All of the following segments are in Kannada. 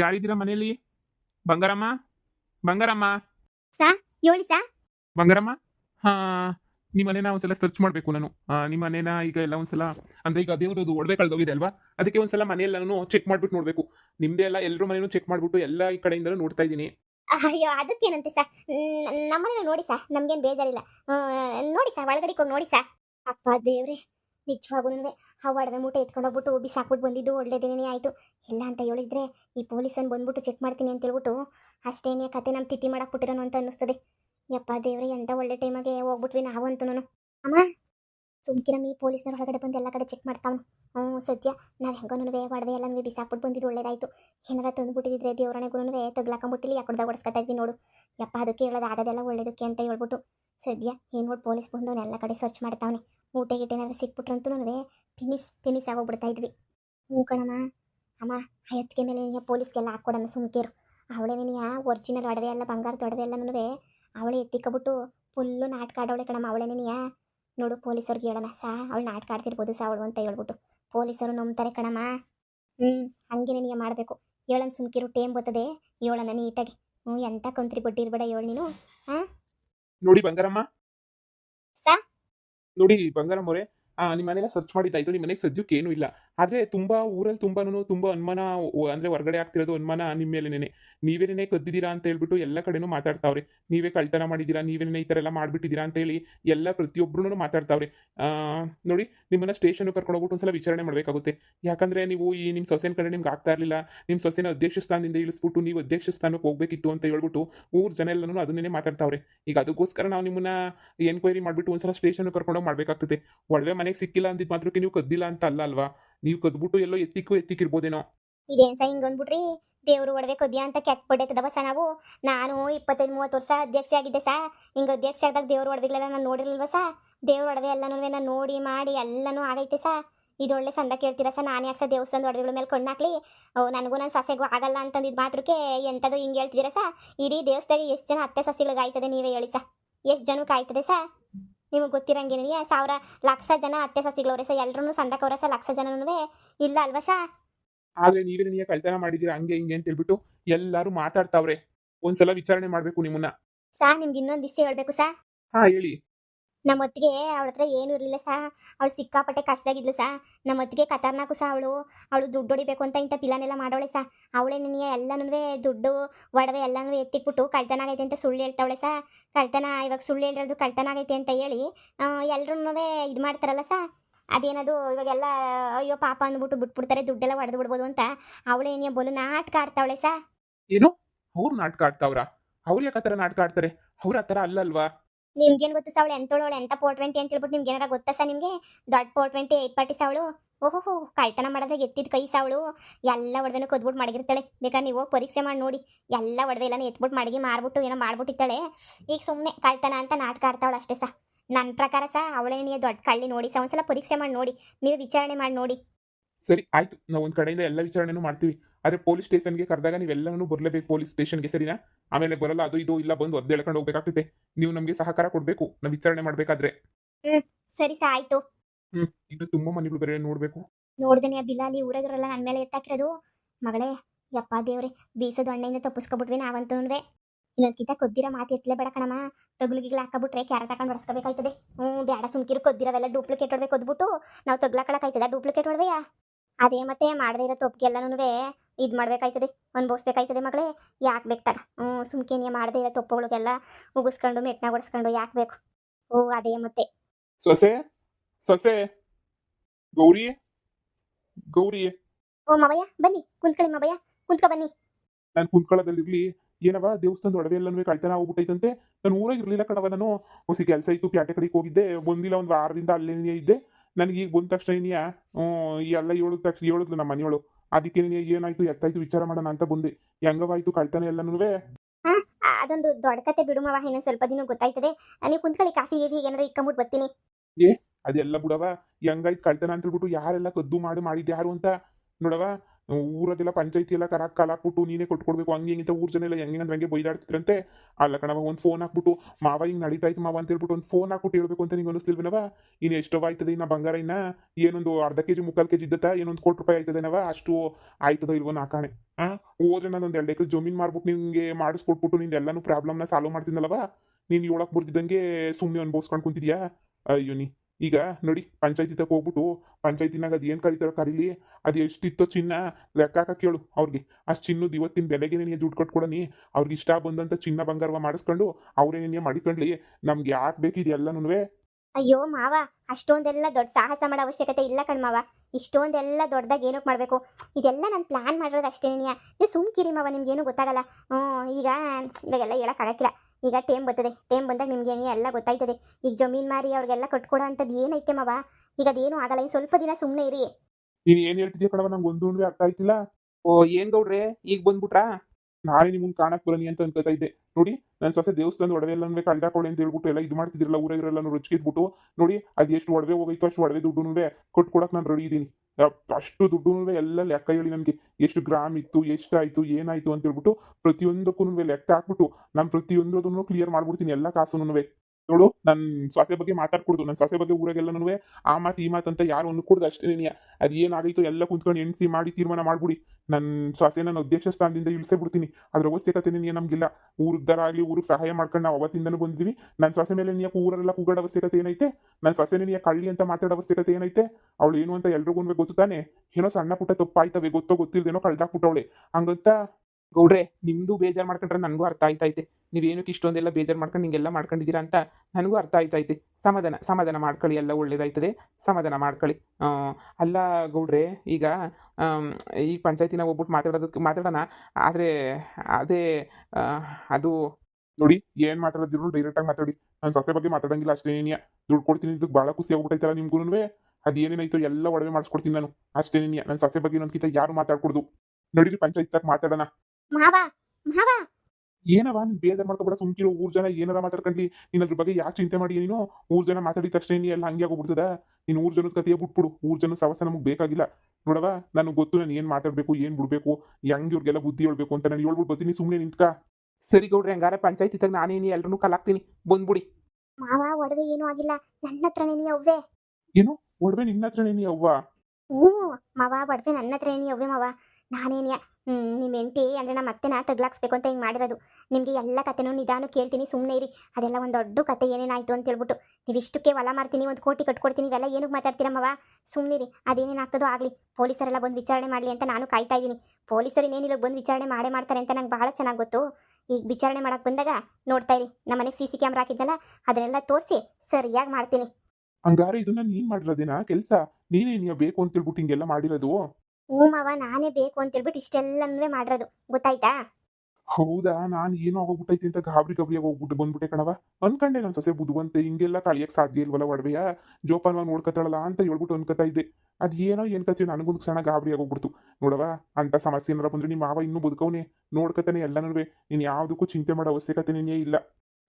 ಯಾರಿದ್ದೀರಾ ಮನೇಲಿ ಬಂಗಾರಮ್ಮ? ಬಂಗಾರಮ್ಮ? ಹೇಳಿ ಸಾ. ಬಂಗಾರಮ್ಮ? ಹಾ ನಿಮ್ಮ ಮನೇನ ಒಂದ್ಸಲ ಸರ್ಚ್ ಮಾಡಬೇಕು ನಾನು. ನಿಮ್ಮ ಮನೇನ ಈಗ ಎಲ್ಲ ಒಂದ್ಸಲ ಅಂದ್ರೆ ಈಗ ದೇವ್ರದ್ದು ಒಡವೆ ಕಳ್ದೋಗಿದೆ ಅಲ್ವಾ? ಅದಕ್ಕೆ ಒಂದ್ಸಲ ಮನೆಯೆಲ್ಲನೂ ಚೆಕ್ ಮಾಡ್ಬಿಟ್ಟು ನೋಡ್ಬೇಕು. ನಿಮ್ದೇ ಎಲ್ಲ ಎಲ್ಲರೂ ಮನೇನು ಚೆಕ್ ಮಾಡ್ಬಿಟ್ಟು ಎಲ್ಲ ಈ ಕಡೆಯಿಂದ ನೋಡ್ತಾ ಇದ್ದೀನಿ. ಅಯ್ಯೋ ಅದಕ್ಕೇನಂತೆ ಸಾ? ನಮ್ಮನೆ ನೋಡಿ ಸಾ ನಮ್ಗೇನು ಬೇಜಾರಿಲ್ಲ. ನೋಡಿ ಸಾ ಒಳಗಡೆ ಹೋಗಿ ನೋಡಿ ಸಾ. ಅಪ್ಪ ದೇವ್ರೆ. ನಿಜವಾಗೂ ಆ ಒಡವೆ ಮೂಟೆ ಎತ್ಕೊಂಡು ಹೋಗ್ಬಿಟ್ಟು ಬಿಸಾಕ್ಬಿಟ್ಟು ಬಂದಿದ್ದು ಒಳ್ಳೇದೇನೇ ಆಯಿತು. ಇಲ್ಲ ಅಂತ ಹೇಳಿದ್ರೆ ಈ ಪೊಲೀಸನ್ನು ಬಂದ್ಬಿಟ್ಟು ಚೆಕ್ ಮಾಡ್ತೀನಿ ಅಂತ ಹೇಳ್ಬಿಟ್ಟು ಅಷ್ಟೇನೇ ಕತೆ ನಮ್ಮ ತಿಥಿ ಬಿಟ್ಟಿರೋನು ಅಂತ ಅನ್ನಿಸ್ತದೆ. ಯಪ್ಪ ದೇವ್ರೆ, ಎಂತ ಒಳ್ಳೆ ಟೈಮಾಗೆ ಹೋಗ್ಬಿಟ್ವಿ ನಾವು ಅಂತನೂ ಅಮ್ಮ, ಸುಮ್ಕಿರಮ್ಮ, ಈ ಪೊಲೀಸ್ನವ್ರ ಹೊರಗಡೆ ಬಂದು ಎಲ್ಲ ಕಡೆ ಚೆಕ್ ಮಾಡ್ತಾವನು. ಹ್ಞೂ ಸದ್ಯ ನಾವು ಹೆಂಗೋನು ಒಡವೆ ಎಲ್ಲನೂ ಬಿಸಾಕ್ಬಿಟ್ಟು ಬಂದಿದ್ದು ಒಳ್ಳೇದಾಯ್ತು. ಏನಾರ ತಂದುಬಿಟ್ಟಿದ್ರೆ ದೇವರಣೆಗೂ ತಗ್ಲಾಕೊಂಬಿಟ್ಟಿಲ್ಲ ಯಾಕೊಡ್ದಾಗ ಹೊಡ್ಸ್ಕೊತಾ ಇದ್ವಿ ನೋಡು. ಯಪ್ಪ, ಅದಕ್ಕೆ ಹೇಳೋದು ಆಗೋದೆಲ್ಲ ಒಳ್ಳೇದಕ್ಕೆ ಅಂತ ಹೇಳ್ಬಿಟ್ಟು ಸದ್ಯ ಏನು ನೋಡಿ ಪೊಲೀಸ್ ಬಂದು ಎಲ್ಲ ಕಡೆ ಸರ್ಚ್ ಮಾಡ್ತಾವನೆ. ಊಟ ಗಿಟ್ಟೆ ಏನಾದ್ರು ಸಿಕ್ಬಿಟ್ರಂತೂ ಫಿನಿಸ್ ಫಿನಿಸ್ ಆಗೋಗ್ಬಿಡ್ತಾ ಇದ್ವಿ. ಹ್ಞೂ ಕಣಮ್ಮ. ಅಮ್ಮ ಅಯತ್ಕೆ ಮೇಲೆ ನೀನು ಪೊಲೀಸ್ಗೆಲ್ಲ ಹಾಕ್ಕೊಡೋಣ ಸುಮ್ಕೇರು. ಅವಳೇ ನೀನು ಒರಿಜಿನಲ್ ಒಡವೆ ಎಲ್ಲ ಬಂಗಾರದ ಒಡವೆ ನನಗೆ ಅವಳೇ ಎತ್ತಿಕೊಬಿಟ್ಟು ಫುಲ್ಲು ನಾಟಕ ಆಡೋಳೆ ಕಣಮ್ಮ ಅವಳೇ ನೀನು ನೋಡು ಪೊಲೀಸವ್ರಿಗೆ ಹೇಳೋಣ ಸಾ, ಅವಳು ನಾಟಕ ಆಡ್ತಿರ್ಬೋದು ಸಾ ಅವಳು ಅಂತ ಹೇಳ್ಬಿಟ್ಟು. ಪೊಲೀಸರು ನಂಬ್ತಾರೆ ಕಣಮ್ಮ. ಹ್ಞೂ ಹಂಗೆ ನೀನು ಮಾಡಬೇಕು. ಏಳನ್ ಸುಮ್ಕಿರು, ಟೇಮ್ ಬರ್ತದೆ. ಏಳನ ನೀಟಾಗಿ. ಹ್ಞೂ, ಎಂತ ಕಂತ್ರಿ ಬಡ್ಡಿ ಇರ್ಬೇಡ ಏಳು ನೀನು ನೋಡಿ ಬಂಗಾರಮ್ಮ? ನೋಡಿ ಬಂಗಾರಮ್ಮ ಅವರೇ ಆ ನಿಮ್ಮ ಮನೇಲಿ ಸರ್ಚ್ ಮಾಡಿದ್ದಾಯ್ತು ನಿಮ್ಮ ಮನೆಗೆ ಸದ್ಯಕ್ಕೆ ಏನು ಇಲ್ಲ. ಆದ್ರೆ ತುಂಬಾ ಊರಲ್ಲಿ ತುಂಬಾನು ತುಂಬಾ ಅನುಮಾನ ಅಂದ್ರೆ ಹೊರಗಡೆ ಆಗ್ತಿರೋದು ಅನುಮಾನ ನಿಮ್ಮ ಮೇಲೇನೆ ನೀವೇನೇ ಕದ್ದಿದ್ದೀರಾ ಅಂತ ಹೇಳ್ಬಿಟ್ಟು ಎಲ್ಲ ಕಡೆನೂ ಮಾತಾಡ್ತಾವ್ರೆ. ನೀವೇ ಕಳ್ತನ ಮಾಡಿದ್ದೀರಾ? ನೀವೇನೇ ಈ ಥರ ಎಲ್ಲ ಮಾಡ್ಬಿಟ್ಟಿದ್ದೀರಾ ಅಂತ ಹೇಳಿ ಎಲ್ಲ ಪ್ರತಿಯೊಬ್ಬರೂ ಮಾತಾಡ್ತಾವ್ರೆ. ನೋಡಿ, ನಿಮ್ಮನ್ನ ಸ್ಟೇಷನ್ ಕರ್ಕೊಂಡು ಹೋಗ್ಬಿಟ್ಟು ಒಂದ್ಸಲ ವಿಚಾರಣೆ ಮಾಡಬೇಕಾಗುತ್ತೆ. ಯಾಕಂದ್ರೆ ನೀವು ಈ ನಿಮ್ಮ ಸೊಸೆನ ಕಡೆ ನಿಮ್ಗೆ ಆಗ್ತಾ ಇರಲಿಲ್ಲ. ನಿಮ್ಮ ಸೊಸೆನ ಅಧ್ಯಕ್ಷ ಸ್ಥಾನದಿಂದ ಇಳಿಸ್ಬಿಟ್ಟು ನೀವು ಅಧ್ಯಕ್ಷ ಸ್ಥಾನಕ್ಕೆ ಹೋಗ್ಬೇಕಿತ್ತು ಅಂತ ಹೇಳ್ಬಿಟ್ಟು ಊರ್ ಜನ ಎಲ್ಲನೂ ಅದನ್ನೇ ಮಾತಾಡ್ತಾವ್ರೆ. ಈಗ ಅದಕ್ಕೋಸ್ಕರ ನಾವು ನಿಮ್ಮನ್ನ ಎನ್ಕ್ವೈರಿ ಮಾಡಿಬಿಟ್ಟು ಒಂದ್ಸಲ ಸ್ಟೇಷನ್ ಕರ್ಕೊಂಡೋಗಿ ಮಾಡ್ಬೇಕಾಗ್ತದೆ. ಒಡವೆ ಮನೆಗೆ ಸಿಕ್ಕಿಲ್ಲ ಅಂದಿದ್ ಮಾತ್ರಕ್ಕೆ ನೀವು ಕದ್ದಿಲ್ಲ ಅಂತ ಅಲ್ಲ ಅಲ್ವಾ? ನೀವು ಕದ್ಬಿಟ್ಟು ಎಲ್ಲೋ ಎತ್ತಿಕ್ಕೂ ಎತ್ತಿಕ್ಕಿರ್ಬೋದೇನೋ? ಇದೇನ್ ಸಹ ಹಿಂಗ್ ಅಂದ್ಬಿಟ್ರಿ, ದೇವ್ರು ಒಡವೆ ಕೊದ್ಯ ಅಂತ ಕೆಟ್ಟ ಪಡೆತದವ ಸ ನಾವು? ನಾನು ಇಪ್ಪತ್ತೈದು, ಮೂವತ್ತು ವರ್ಷ ಅಧ್ಯಕ್ಷ ಆಗಿದ್ದೆ ಸಾ. ಹಿಂಗ ಅಧ್ಯಕ್ಷ ಆದಾಗ ದೇವ್ರ ಒಡವೆಗಳೆಲ್ಲ ನಾನು ನೋಡಿರಲ್ವ ಸಾ? ದೇವ್ರ ಒಡವೆ ಎಲ್ಲನೂ ನಾನು ನೋಡಿ, ಮಾಡಿ ಎಲ್ಲನೂ ಆಗೈತೆ ಸಾ. ಇದೊಳ್ಳೆ ಸಂದ ಕೇಳ್ತೀರ ಸಾ? ನಾನು ಯಾಕೆ ಸಹ ದೇವಸ್ಥಾನದ ಒಡವೆಗಳ ಮೇಲೆ ಕಣ್ಣಾಕ್ಲಿ? ನನಗೂ ನನ್ನ ಸಸ್ಯಗೂ ಆಗಲ್ಲ ಅಂತಂದಿದ್ ಮಾತ್ರಕ್ಕೆ ಎಂಥದ್ದು ಹಿಂಗೆ ಹೇಳ್ತಿದ್ದೀರಾ ಸಾ? ಇಡೀ ದೇವಸ್ಥಾನ ಎಷ್ಟು ಜನ ಅತ್ತೆ ಸಸ್ಯಗಳಿಗೆ ಆಯ್ತದೆ ನೀವೇ ಹೇಳಿ ಸಾ. ಎಷ್ಟು ಜನಕ್ಕೆ ಆಯ್ತದೆ ಸಾ? ನಿಮಗೆ ಗೊತ್ತಿರಂಗೇನಿದೆಯಾ ಸಾವಿರ ಲಕ್ಷ ಜನ ಅತ್ತೆ ಸಸಿಗಳವ್ರೆ ಸರ್ ಎಲ್ಲರೂ ಸಂದಕವ್ರೆ ಸರ್ ಲಕ್ಷ ಜನನೂ ಇಲ್ಲ ಅಲ್ವಾ ಸಾ ಆದ್ರೆ ನೀವೇ ನೀವೇ ಕಳ್ತನ ಮಾಡಿದೀರ ಹಂಗೆ ಹಿಂಗೆ ಅಂತ ಹೇಳ್ಬಿಟ್ಟು ಎಲ್ಲರೂ ಮಾತಾಡ್ತಾವ್ರೆ. ಒಂದ್ಸಲ ವಿಚಾರಣೆ ಮಾಡ್ಬೇಕು ನಿಮ್ಮನ್ನ. ಸಾ ನಿಮ್ಗೆ ಇನ್ನೊಂದು ವಿಷಯ ಹೇಳ್ಬೇಕು ಸಾ ಹಾ ಹೇಳಿ. ನಮ್ಮ ಹೊತ್ತಿಗೆ ಅವಳ ಹತ್ರ ಏನು ಇರಲಿಲ್ಲ ಸಾ. ಅವಳು ಸಿಕ್ಕಾಪಟ್ಟೆ ಕಷ್ಟದಾಗಿದ್ಲು ಸಾ. ನಮ್ಮ ಕತಾರ್ನಾಕು ಸಾ ಅವಳು. ಅವಳು ದುಡ್ಡು ಹೊಡಿಬೇಕು ಅಂತ ಇಂಥ ಪಿಲಾನೆಲ್ಲ ಮಾಡೋಳೆ ಸಾ. ಅವಳೇ ನಿನಗೆ ಎಲ್ಲನೂ ದುಡ್ಡು, ಒಡವೆ ಎಲ್ಲನೂ ಎತ್ತಿಕ್ಬಿಟ್ಟು ಕಳ್ತನ ಆಗೈತೆ ಅಂತ ಸುಳ್ಳು ಹೇಳ್ತಾವಳೆ ಸಾ. ಕಳ್ತನ, ಇವಾಗ ಸುಳ್ಳು ಹೇಳಿರೋದು ಕಳ್ತನ ಆಗೈತೆ ಅಂತ ಹೇಳಿ ಎಲ್ಲರೂ ಇದು ಮಾಡ್ತಾರಲ್ಲ ಸಾ. ಅದೇನದು, ಇವಾಗೆಲ್ಲ, ಅಯ್ಯೋ ಪಾಪ ಅಂದ್ಬಿಟ್ಟು ಬಿಟ್ಬಿಡ್ತಾರೆ, ದುಡ್ಡೆಲ್ಲ ಹೊಡೆದು ಬಿಡ್ಬೋದು ಅಂತ. ಅವಳೇ ಏನೇ ಬೋಲು ನಾಟಕ ಆಡ್ತಾವಳೆ ಸಾ. ಏನು? ಅವ್ರು ನಾಟಕ ಆಡ್ತಾವ್ರ? ಅವ್ರು ಯಾಕೆ ನಾಟಕ ಆಡ್ತಾರೆ? ಅವ್ರ ಆತರ ಅಲ್ಲಲ್ವಾ? ನಿಮ್ಗೇನ್ ಗೊತ್ತು ಸಾ ಅವಳು ಎಂತೋಳು ಎಂತ ಫೋರ್ ಟ್ವೆಂಟಿ ಅಂತ ಹೇಳ್ಬಿಟ್ಟು ನಿಮ್ಗೆ ಏನಾರ ಗೊತ್ತಾ ಸಾ ನಿಮಗೆ? ದೊಡ್ಡ ಫೋರ್ ಟ್ವೆಂಟಿ ಏಟ್ ಪಾರ್ಟಿ ಸಾವಳು. ಓಹೋ ಕಳ್ತನ ಮಾಡಿದ್ರೆ ಎತ್ತಿದ ಕೈ ಸಾವಳು. ಎಲ್ಲ ಒಡವೆನೂ ಕದ್ಬಿಟ್ಟು ಮಾಡಿರ್ತಾಳೆ ಬೇಕಾದ್ರೆ ನೀವು ಪರೀಕ್ಷೆ ಮಾಡಿ ನೋಡಿ. ಎಲ್ಲ ಒಡವೆ ಎಲ್ಲ ಎತ್ಬಿಟ್ಟು ಮಡಗಿ ಮಾರ್ಬಿಟ್ಟು ಏನೋ ಮಾಡ್ಬಿಟ್ಟಿರ್ತಾಳೆ ಈಗ ಸುಮ್ಮನೆ ಕಳ್ತನ ಅಂತ ನಾಟಕ ಆಡ್ತಾವಳು ಅಷ್ಟೇ ಸಹ ನನ್ನ ಪ್ರಕಾರ ಸಹ ಅವಳೇನೇ ದೊಡ್ಡ ಕಳ್ಳಿ ನೋಡಿ ಸಹ ಒಂದ್ಸಲ ಪರೀಕ್ಷೆ ಮಾಡಿ ನೋಡಿ. ನೀವು ವಿಚಾರಣೆ ಮಾಡಿ ನೋಡಿ. ಸರಿ, ಆಯ್ತು. ನಾವು ಒಂದ್ ಕಡೆಯಿಂದ ಎಲ್ಲ ವಿಚಾರಣೆನೂ ಮಾಡ್ತೀವಿ. ಆದ್ರೆ ಪೊಲೀಸ್ ಸ್ಟೇಷನ್ಗೆ ಕರೆದಾಗ ನೀವೆಲ್ಲನೂ ಬರಲೇಬೇಕು ಪೊಲೀಸ್ ಸ್ಟೇಷನ್ಗೆ ಸರಿನಾ? ಆಮೇಲೆ ಬರಲ್ಲ ಅದು ಇದು ಇಲ್ಲ ಬಂದು ಒದ್ದು ಎಳ್ಕೊಂಡು ಹೋಗ್ಬೇಕಾಗ್ತದೆ ನೀವು ನಮಗೆ ಸಹಕಾರ ಕೊಡಬೇಕು ನಾವು ವಿಚಾರಣೆ ಮಾಡಬೇಕಾದ್ರೆ. ಸರಿ ಸಾ ಆಯ್ತು. ಇನ್ನು ತುಂಬಾ ಮನೆಗಳು ಬೇರೆ ನೋಡಬೇಕು. ನೋಡ್ದೇನೆ ಬಿಲಾಲಿ ಊರಾಗಿರಲ್ಲ ನನ್ನ ಮೇಲೆ ಎತ್ತಾಕಿರೋದು. ಮಗಳೇ ಯಪ್ಪ ದೇವ್ರೆ ಬೀಸದ ಅಣ್ಣೆಯಿಂದ ತಪ್ಪಿಸ್ಕೊಬಿಟ್ವಿ ನಾವಂತೂ ಇನ್ನೊಂದ್ಕಿತ ಕೊದ್ದಿರ ಮಾತು ಎತ್ತಲೇ ಬೇಡ ಕಣಮ್ಮ. ತಗ್ಲಿಗಿಗ್ಲ ಹಾಕಬಿಟ್ರೆ ಕ್ಯಾರೆ ತಗೊಂಡು ಬರ್ಸ್ಕೋಬೇಕಾಯ್ತದೆ ಹ್ಞೂ ಬೇಡ ಸುಮ್ಕಿರು ಕೊದ್ದಿರವೆಲ್ಲ ಡೂಪ್ಲಿಕೇಟ್ ಹೊಡ್ಬೇಕು ಕೊದ್ಬಿಟ್ಟು ನಾವು ತಗ್ಲಾಕಳಕಾಯ್ತದ ಡೂಪ್ಲಿಕೇಟ್ ಹೊಡ್ವೆಯಾ ಅದೇ ಮತ್ತೆ ಮಾಡದೇ ಇರೋ ತಪ್ಪಿಗೆಲ್ಲನೂ ಇದು ಮಾಡ್ಬೇಕಾಯ್ತದೆ ಅನ್ಭವಿಸ್ಬೇಕಾಯ್ತದೆ ಮಗಳೇ ಯಾಕೆ ಬೇಕು ತಗ. ಹ್ಞೂ ಸುಮ್ಕೇನಿಯ ಮಾಡದೇ ಇಲ್ಲ ತೊಪ್ಪಗಳಿಗೆಲ್ಲ ಉಗಿಸ್ಕೊಂಡು ಮೆಟ್ನಾಗ ಹೊಡ್ಸ್ಕೊಂಡು ಯಾಕೆ ಬೇಕು? ಓ ಅದೇ ಮತ್ತೆ. ಸೊಸೆ ಸೊಸೆ ಗೌರಿ ಗೌರಿ. ಓ ಮಾವಯ್ಯ ಬನ್ನಿ ಕುಂತ್ಕೊಳ್ಳಿ ಮಾವಯ್ಯ ಕುಂತ್ಕೊ ಬನ್ನಿ. ನಾನು ಕುಂತ್ಕೊಳ್ಳೋದಲ್ಲಿರ್ಲಿ ಏನವ ದೇವಸ್ಥಾನದ ಒಡವೆ ಎಲ್ಲನೂ ಕಳ್ತನ ಹೋಗ್ಬಿಟ್ಟೈತಂತೆ ನಾನು ಊರಾಗ ಇರ್ಲಿಲ್ಲ ಕಣವ ನಾನು. ಹೊಸಿ ಕೆಲಸ ಇತ್ತು ಪ್ಯಾಟೆ ಕಡೆಗೆ ಹೋಗಿದ್ದೆ ಬಂದಿಲ್ಲ ಒಂದು ವಾರದಿಂದ ಅಲ್ಲೇ ಇದ್ದೆ. ನನಗೆ ಈಗ ಬಂದ ತಕ್ಷಣ ಏನಿಯ ಹ್ಮ್ ಎಲ್ಲ ಹೇಳಿದ ತಕ್ಷಣ ಹೇಳಿದ್ಲು ನಮ್ಮ ಮನೆಯವಳು ಅದಕ್ಕೆ ಏನಾಯ್ತು ಎತ್ತಾಯ್ತು ವಿಚಾರ ಮಾಡೋಣ ಅಂತ ಬಂದೆ. ಹೆಂಗವಾಯ್ತು ಕಳ್ತನ ಎಲ್ಲನೂ ಅದೊಂದು ದೊಡ್ಡ ಕತೆ ಬಿಡುಮವ ಏನ ಸ್ವಲ್ಪ ದಿನ ಗೊತ್ತಾಯ್ತದೆ. ನೀವು ಕುಂತ್ಕೊಳ್ಳಿ ಕಾಫಿ ಗೀಫಿ ಏನಾರು ಇಕ್ಕಂಬಿಟ್ಟು ಬರ್ತೀನಿ. ಅದೆಲ್ಲ ಬಿಡವ ಹೆಂಗಾಯ್ತು ಕಳ್ತನ ಅಂತ ಹೇಳ್ಬಿಟ್ಟು ಯಾರೆಲ್ಲ ಕದ್ದು ಮಾಡಿ ಮಾಡಿದ್ಯಾರು ಅಂತ ನೋಡವ ಊರದೆಲ್ಲ ಪಂಚಾಯತಿ ಎಲ್ಲ ಕರಾಕ್ ಕಾಲ ಹಾಕ್ಬಿಟ್ಟು ನೀನೇ ಕೊಟ್ಕೊಡ್ಬೇಕು, ಹಂಗೆ ಹಿಂಗೆ ಅಂತ ಊರ್ ಜನ ಎಲ್ಲ ಹೆಂಗೆ ಹಂಗೆ ಬೈದಾಡ್ತಿದ್ರಂತೆ. ಅಲ್ಲ ಕಣವ ಒಂದು ಫೋನ್ ಹಾಕ್ಬಿಟ್ಟು, ಮಾವ ಹಿಂಗೆ ನಡೀತಾ ಇತ್ತು ಮಾವ ಅಂತ ಹೇಳ್ಬಿಟ್ಟು ಒಂದು ಫೋನ್ ಹಾಕ್ಬಿಟ್ಟು ಹೇಳ್ಬೇಕು ಅಂತ ನಿಂಗೆ ಅನಿಸ್ತಿಲ್ವೇನವ ಇನ್ನು ಎಷ್ಟೋ ಆಯ್ತದೆ ಇನ್ನ ಬಂಗಾರ ಇನ್ನ, ಏನೊಂದು ಅರ್ಧ ಕೆ ಜಿ ಮುಕ್ಕಾಲು ಕೆ ಜಿ ಇದ್ದತ್ತ ಏನೊಂದು ಕೋಟಿ ರೂಪಾಯಿ ಆಯ್ತದೇನವ ಅಷ್ಟು ಆಯ್ತದೋ ಇಲ್ವೋ ನಾಕಾಣೆ ಆ? ಹೋದ್ರೆ ನಾನು ಒಂದು ಎರಡು ಎಕರೆ ಜಮೀನ್ ಮಾರ್ಬಿಟ್ಟು ನಿಂಗೆ ಮಾಡಿಸ್ಕೊಟ್ಬಿಟ್ಟು ನಿಂದು ಎಲ್ಲಾನು ಪ್ರಾಬ್ಲಮ್ನ ಸಾಲ್ವ್ ಮಾಡ್ತಿದ್ದಲ್ಲವ ನೀನು ಹೇಳಕ್ ಬರ್ತಿದ್ದಂಗೆ ಸುಮ್ಮನೆ ಅನ್ಭವಿಸ್ಕೊಂಡು ಕುಂತಿದ್ಯಾ? ಅಯ್ಯೋ ನೀ. ಈಗ ನೋಡಿ ಪಂಚಾಯತಿ ತಕ ಹೋಗ್ಬಿಟ್ಟು ಪಂಚಾಯತಿನಾಗ ಅದು ಏನು ಕರೀತಾರೋ ಕರೀಲಿ, ಅದು ಎಷ್ಟಿತ್ತೋ ಚಿನ್ನ ಲೆಕ್ಕ ಕೇಳು ಅವ್ರಿಗೆ. ಅಷ್ಟು ಚಿನ್ನದ ಇವತ್ತಿನ ಬೆಲೆಗೆ ನೀನು ದುಡ್ಡು ಕೊಟ್ಕೊಡನಿ, ಅವ್ರಿಗೆ ಇಷ್ಟ ಬಂದಂಥ ಚಿನ್ನ ಬಂಗಾರವ ಮಾಡಿಸ್ಕೊಂಡು ಅವರೇ ನೀನು ಮಾಡಿಕೊಂಡ್ಲಿ, ನಮ್ಗೆ ಯಾಕೆ ಬೇಕು ಎಲ್ಲನೂ ಅಯ್ಯೋ ಮಾವ, ಅಷ್ಟೊಂದೆಲ್ಲ ದೊಡ್ಡ ಸಾಹಸ ಮಾಡೋ ಅವಶ್ಯಕತೆ ಇಲ್ಲ ಕಣ್ಮಾವ ಇಷ್ಟೊಂದೆಲ್ಲ ದೊಡ್ಡದಾಗಿ ಏನಕ್ಕೆ ಮಾಡಬೇಕು? ಇದೆಲ್ಲ ನಾನು ಪ್ಲಾನ್ ಮಾಡಿರೋದು ಅಷ್ಟೇ ನೀವು ಸುಮ್ಕಿರಿ ಮಾವ, ನಿಮ್ಗೇನು ಗೊತ್ತಾಗಲ್ಲ. ಹ್ಞೂ ಈಗ ಇವಾಗೆಲ್ಲ ಹೇಳೋಕ್ಕಾಗಕ್ಕಿಲ್ಲ ಈಗ ಟೇಮ್ ಬರ್ತದೆ ಟೇಮ್ ಬಂದಾಗ ನಿಮ್ಗೆ ಎಲ್ಲ ಗೊತ್ತಾಯ್ತದೆ. ಈಗ ಜಮೀನು ಮಾರಿ ಅವ್ರಿಗೆಲ್ಲ ಕಟ್ಕೊಡೋ ಅಂಥದ್ದು ಏನೈತೆ ಮಾವ? ಈಗ ಅದೇನು ಆಗಲ್ಲ ಈಗ ಸ್ವಲ್ಪ ದಿನ ಸುಮ್ಮನೆ ಇರಿ. ನೀನು ಏನು ಹೇಳ್ತಿದ್ಯಾ ಕಣವ ನಂಗೆ ಒಂದು ಅರ್ಥ ಆಯ್ತಿಲ್ಲ ಓ ಏನ್ ಗೌಡ್ರೆ ಈಗ ಬಂದ್ಬಿಟ್ರಾ? ನಾಳೆ ನಿಮ್ಗೆ ಕಾಣಕ್ ಬರನಿ ಅಂತ ಅನ್ಕೋತಾ ಇದ್ದೆ. ನೋಡಿ ನನ್ನ ಸೊಸೆ ದೇವಸ್ಥಾನದ ಒಡವೆ ಎಲ್ಲ ಕಳ್ದಾಕೊಳ್ಳಿ ಅಂತ ಹೇಳ್ಬಿಟ್ಟು ಎಲ್ಲ ಇದು ಮಾಡ್ತಿದ್ರಲ್ಲ ಊರಾಗಿರಲ್ಲ ನೋಡಿ ಅದು ಎಷ್ಟು ಒಡವೆ ಹೋಗೈತೋ ಅಷ್ಟು ಒಡವೆ ದುಡ್ಡು ಕೊಟ್ಕೊಡಕ್ ನಾನು ರೆಡಿ ಇದ್ದೀನಿ ಅಷ್ಟು ದುಡ್ಡು ಎಲ್ಲ ಲೆಕ್ಕ ಹೇಳಿ ನನಗೆ ಎಷ್ಟು ಗ್ರಾಮ್ ಇತ್ತು, ಎಷ್ಟಾಯ್ತು, ಏನಾಯ್ತು ಅಂತ ಹೇಳ್ಬಿಟ್ಟು ಪ್ರತಿಯೊಂದಕ್ಕೂ ಲೆಕ್ಕ ಹಾಕ್ಬಿಟ್ಟು, ನಾನು ಪ್ರತಿಯೊಂದನ್ನು ಕ್ಲಿಯರ್ ಮಾಡ್ಬಿಡ್ತೀನಿ, ಎಲ್ಲ ಕಾಸುನು ನೋಡು ನನ್ನ ಸ್ವಾಸೆ ಬಗ್ಗೆ ಮಾತಾಡ್ಕೊಡ್ದು. ನನ್ನ ಸ್ವಾಸೆ ಬಗ್ಗೆ ಊರಾಗೆಲ್ಲನೂ ಆ ಮಾತು, ಈ ಮಾತಂತ ಅಂತ ಯಾರು ಅನ್ಕೊಡ್ದು ಅಷ್ಟೇ ನೀ ಅದು ಏನಾಗೈತೋ ಎಲ್ಲ ಕುಂತ್ಕೊಂಡು ಎಣಿಸಿ ಮಾಡಿ ತೀರ್ಮಾನ ಮಾಡ್ಬಿಡಿ. ನನ್ನ ಸ್ವಾಸೆ ನನ್ನ ಅಧ್ಯಕ್ಷ ಸ್ಥಾನದಿಂದ ಇಳಿಸೇ ಬಿಡ್ತೀನಿ. ಅದ್ರ ಅವಶ್ಯಕತೆ ನೀನು ನಮಗಿಲ್ಲ. ಊರು ಉದ್ದಾರ ಆಗಲಿ, ಊರಿಗೆ ಸಹಾಯ ಮಾಡ್ಕೊಂಡು ನಾವು ಅವತ್ತಿಂದನೂ ಬಂದಿದ್ವಿ ನನ್ನ ಸೊಸೆ ಮೇಲೆ ನೀ ಊರೆಲ್ಲ ಕೂಗಾಡ ಅವಶ್ಯಕತೆ ಏನೈತೆ? ನನ್ನ ಸೊಸೆನೇ ನೀ ಕಳ್ಳಿ ಅಂತ ಮಾತಾಡೋ ಅವಶ್ಯಕತೆ ಏನೈತೆ? ಅವಳು ಏನು ಅಂತ ಎಲ್ರಿಗೂ ಗೊತ್ತು ತಾನೆ? ಏನೋ ಸಣ್ಣ ಪುಟ್ಟ ತಪ್ಪಾಯ್ತವೆ, ಗೊತ್ತೋ ಗೊತ್ತಿಲ್ದೇನೋ ಕಳ್ದಾಕ್ಬಿಟ್ಟವಳೆ. ಹಂಗಂತ ಗೌಡ್ರೆ, ನಿಮ್ದು ಬೇಜಾರ್ ಮಾಡ್ಕೊಂಡ್ರೆ ನನಗೂ ಅರ್ಥ ಆಯ್ತೈತೆ ನೀವೇನಕ್ಕೆ ಇಷ್ಟೊಂದೆಲ್ಲ ಬೇಜಾರ್ ಮಾಡ್ಕೊಂಡು ಹಿಂಗೆಲ್ಲ ಮಾಡ್ಕೊಂಡಿದ್ದೀರಾ ಅಂತ ನನಗೂ ಅರ್ಥ ಆಯ್ತೈತೆ ಸಮಾಧಾನ ಸಮಾಧಾನ ಮಾಡ್ಕೊಳ್ಳಿ, ಎಲ್ಲ ಒಳ್ಳೇದಾಯ್ತದೆ. ಸಮಾಧಾನ ಮಾಡ್ಕೊಳ್ಳಿ. ಅಲ್ಲ ಗೌಡ್ರೆ, ಈಗ ಈ ಪಂಚಾಯತಿನ ಹೋಗ್ಬಿಟ್ಟು ಮಾತಾಡೋದಕ್ಕೆ ಮಾತಾಡೋಣ. ಆದರೆ, ಅದೇ ಅದು ನೋಡಿ, ಏನು ಮಾತಾಡೋದಿದ್ರು ಡೈರೆಕ್ಟಾಗಿ ಮಾತಾಡಿ. ನಾನು ಸೊಸೆ ಬಗ್ಗೆ ಮಾತಾಡಂಗಿಲ್ಲ ಅಷ್ಟೇನಿಯ ದುಡ್ಡು ಕೊಡ್ತೀನಿ ಇದಕ್ಕೆ ಭಾಳ ಖುಷಿ ಆಗ್ಬಿಟ್ಟೈತಲ್ಲ ನಿಮ್ಗೂ ಅದು ಏನೇನೈತೋ ಎಲ್ಲ ಒಡವೆ ಮಾಡಿಸ್ಕೊಡ್ತೀನಿ ನಾನು. ಅಷ್ಟೇನಿಯ ನನ್ನ ಸೊಸೆ ಬಗ್ಗೆ ನನ್ಕಿಂತ ಯಾರು ಮಾತಾಡ್ಕೊಡ್ದು? ನಡೀರಿ ಪಂಚಾಯತ್ ಮಾತಾಡೋಣ. ಮಾವ ಮಾವ. ಏನವ ನೀನ್ ಬೇಜಾರ್ ಮಾಡ್ಕೊಬೇಡ ಸುಮ್ಕಿರೋ ಊರ್ ಜನ ಏನಾರ ಮಾತಾಡ್ಕೊಂಡ್ಲಿ. ನೀನ್ ಅದ್ರ ಬಗ್ಗೆ ಯಾಕೆ ಚಿಂತೆ ಮಾಡಿ ನೀನು? ಊರ್ ಜನ ಮಾತಾಡಿದ ತಕ್ಷಣ ನೀ ಎಲ್ಲ ಹಂಗೆ ಆಗೋಗ್ಬಿಡ್ತದ? ನೀನ್ ಊರ್ ಜನದ ಕತೆಯ ಬಿಟ್ಬಿಡು. ಊರ್ ಜನ ಸವಸ ನಮಗೆ ಬೇಕಾಗಿಲ್ಲ. ನೋಡವ ನನಗೆ ಗೊತ್ತು ನಾನು ಏನ್ ಮಾತಾಡ್ಬೇಕು ಏನ್ ಬಿಡ್ಬೇಕು ಹೆಂಗ್ ಇವ್ರಿಗೆಲ್ಲ ಬುದ್ಧಿ ಹೇಳ್ಬೇಕು ಅಂತ ನಾನು ಹೇಳ್ಬಿಟ್ಟು ಬರ್ತೀನಿ. ಸುಮ್ಮನೆ ನಿಂತ್ಕ. ಸರಿ ಗೌಡ್ರೆ ಹಂಗಾರೆ ಪಂಚಾಯತಿ ನಾನೇ ನೀ ಎಲ್ಲರೂ ಕಲಾಕ್ತೀನಿ. ಬಂದ್ಬಿಡಿ. ಮಾವ ಒಡವೆ ಏನೂ ಆಗಿಲ್ಲ. ನನ್ನ ಹತ್ರನೇ ನೀ ಅವ್ವೆ. ಒಡವೆ ನಿನ್ನ ಹತ್ರನೇ ನೀ ಅವ್ವ? ಹ್ಞೂ. ಮಾವ ಒಡವೆ ನನ್ನ ಹತ್ರ ಏನಿ ಅವ್ವೆ ಮಾವ. ನಾನೇನಿಯ ಹ್ಞೂ ನಿಮ್ಮ ಹೆಂಡತಿ ಅಂದರೆ ನಮ್ಮ ಅತ್ತೆನ ತಗ್ಲಾಕ್ಸ್ಬೇಕು ಅಂತ ಹಿಂಗೆ ಮಾಡಿರೋದು. ನಿಮಗೆ ಎಲ್ಲ ಕತೆನೂ ನಿಧಾನ ಕೇಳ್ತೀನಿ ಸುಮ್ಮನೆ ಇರಿ. ಅದೆಲ್ಲ ಒಂದು ದೊಡ್ಡ ಕತೆ ಏನೇನಾಯ್ತು ಅಂತ ಹೇಳ್ಬಿಟ್ಟು. ನೀವಿಷ್ಟಕ್ಕೆ ಹೊಲ ಮಾರ್ತೀನಿ, ಒಂದು ಕೋಟಿ ಕಟ್ಕೊಡ್ತೀನಿ ಇವೆಲ್ಲ ಏನಕ್ಕೆ ಮಾತಾಡ್ತೀರಮ್ಮವ ಸುಮ್ಮನಿರಿ ಅದೇನೇನಾಗ್ತದೋ ಆಗಲಿ. ಪೊಲೀಸರೆಲ್ಲ ಬಂದು ವಿಚಾರಣೆ ಮಾಡಲಿ ಅಂತ ನಾನು ಕಾಯ್ತಾ ಇದ್ದೀನಿ. ಪೊಲೀಸರು ಇನ್ನೇನಿಲ್ಲ, ಬಂದು ವಿಚಾರಣೆ ಮಾಡೇ ಮಾಡ್ತಾರೆ ಅಂತ ನಂಗೆ ಭಾಳ ಚೆನ್ನಾಗಿ ಗೊತ್ತು. ಈಗ ವಿಚಾರಣೆ ಮಾಡಕ್ಕೆ ಬಂದಾಗ ನೋಡ್ತಾ ಇರಿ. ನಮ್ಮ ಮನೆಗೆ ಸಿ ಸಿ ಕ್ಯಾಮ್ರಾ ಹಾಕಿದ್ದಲ್ಲ, ಅದನ್ನೆಲ್ಲ ತೋರಿಸಿ ಸರಿಯಾಗಿ ಮಾಡ್ತೀನಿ. ಹಂಗಾರೆ ಇದನ್ನ ನೀನು ಮಾಡಿರೋದೇನಾ ಕೆಲಸ? ನೀನೇ ನೀ ಬೇಕು ಅಂತ ಹೇಳ್ಬಿಟ್ಟು ಹಿಂಗೆಲ್ಲ ಮಾಡಿರೋದು? ಹ್ಞೂ ಮಾವ, ನಾನೇ ಬೇಕು ಅಂತ ಹೇಳ್ಬಿಟ್ಟು ಇಷ್ಟೆಲ್ಲನೂ ಮಾಡಿರೋದು. ಗೊತ್ತಾಯ್ತಾ? ಹೌದಾ? ನಾನು ಏನೋ ಆಗೋಗ್ಬಿಟ್ಟೈತಿ ಅಂತ ಗಾಬರಿ ಗಬ್ರಿಯಾಗಿ ಹೋಗ್ಬಿಟ್ಟು ಬಂದ್ಬಿಟ್ಟೆ ಕಣವ ಅನ್ಕಂಡೆ ನನ್ನ ಸೊಸೆ ಬುದುವಂತೆ, ಹಿಂಗೆಲ್ಲ ಕಳಿಯಕ್ ಸಾಧ್ಯ ಇಲ್ವಲ್ಲ ಒಡವೆಯ? ಜೋಪಾನವಾಗಿ ನೋಡ್ಕತ್ತಾಳಲ್ಲ ಅಂತ ಹೇಳ್ಬಿಟ್ಟು ಅನ್ಕೋತಾ ಇದ್ದೆ. ಅದ್ ಏನೋ ಏನ್ ಕತ್ತಿ ನನಗೊಂದು ಕ್ಷಣ ಗಾಬರಿ ಆಗೋಗ್ಬಿಡ್ತು. ನೋಡವ ಅಂತ ಸಮಸ್ಯೆ ಏನಾರ ಬಂದ್ರೆ ನಿಮ್ಮ ಮಾವ ಇನ್ನೂ ಬದುಕವನೆ. ನೋಡ್ಕತಾನೆ ಎಲ್ಲನೂ ನೀನ್ ಯಾವ್ದಕ್ಕೂ ಚಿಂತೆ ಮಾಡೋ ಅವಶ್ಯಕತೆ ನಿನ್ನೇ ಇಲ್ಲ.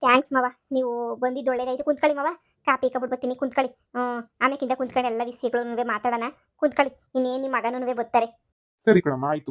ಥ್ಯಾಂಕ್ಸ್ ಮಾವ. ನೀವು ಬಂದಿದ್ದು ಒಳ್ಳೇದಾಯ್ತು ಕುಂತ್ಕೊಳ್ಳಿ ಮಾವ. ಕಾಪಿ ಕಬಿಟ್ಟು ಬರ್ತೀನಿ. ಕುಂತ್ಕೊಳ್ಳಿ ಹ್ಞೂ ಆಮೇಕಿಂದ ಕುಂತ್ಕೊಂಡು ಎಲ್ಲ ವಿಷಯಗಳು ಮಾತಾಡೋಣ. ಕುಂತ್ಕೊಳ್ಳಿ ಇನ್ನೇನು ನಿಮ್ಮ ಮಗನೂ ಬರ್ತಾರೆ. ಸರಿ ಕಣಮ್ಮ, ಆಯ್ತು.